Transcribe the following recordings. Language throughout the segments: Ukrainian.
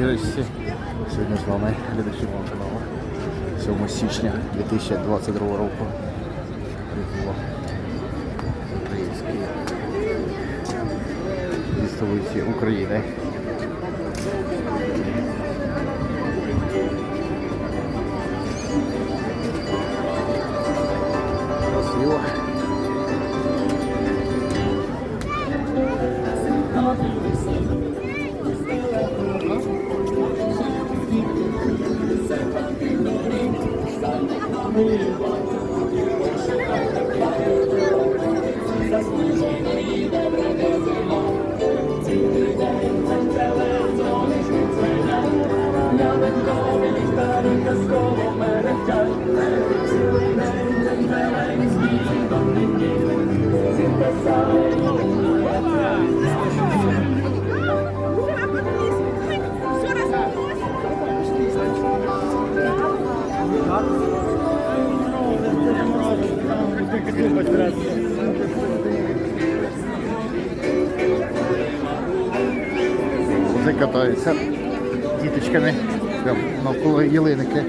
Гості. Сьогодні з вами глядачі мого каналу. 7 січня 2022 року. Прибуло українські зі столиці України. Sorry. Вони катаються діточками прям навколо ялинки.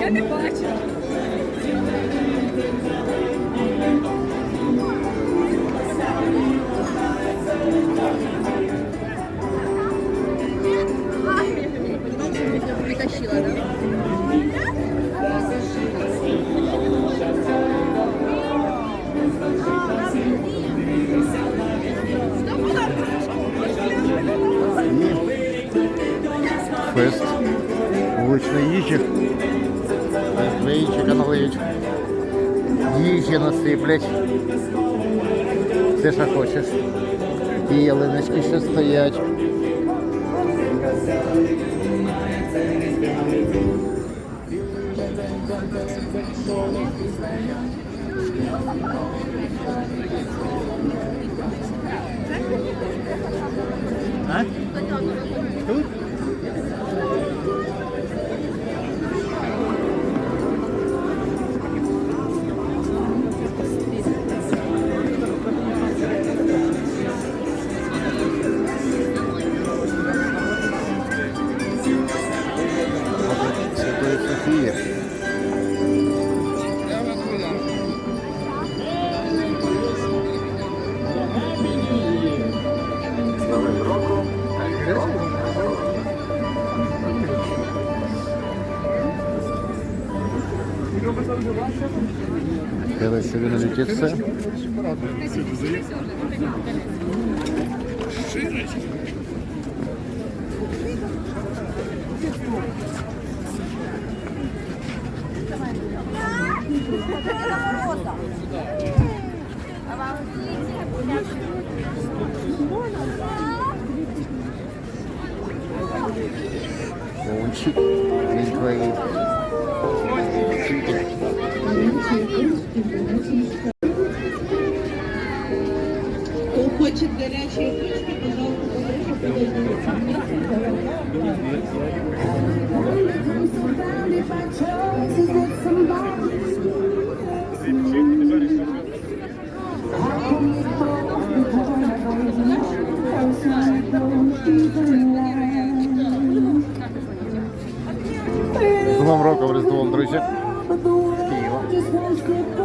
Я не вуличної їжі. Виїчика налиють. Їжі насиплять. Все, що хочеш. Ті ялиночки ще стоять. А? Короче, винолитица. Лунчик, вин твои. Хто хочет горячие печки, пожалуйста, З новим роком Різдвом, друзі! Sounds good.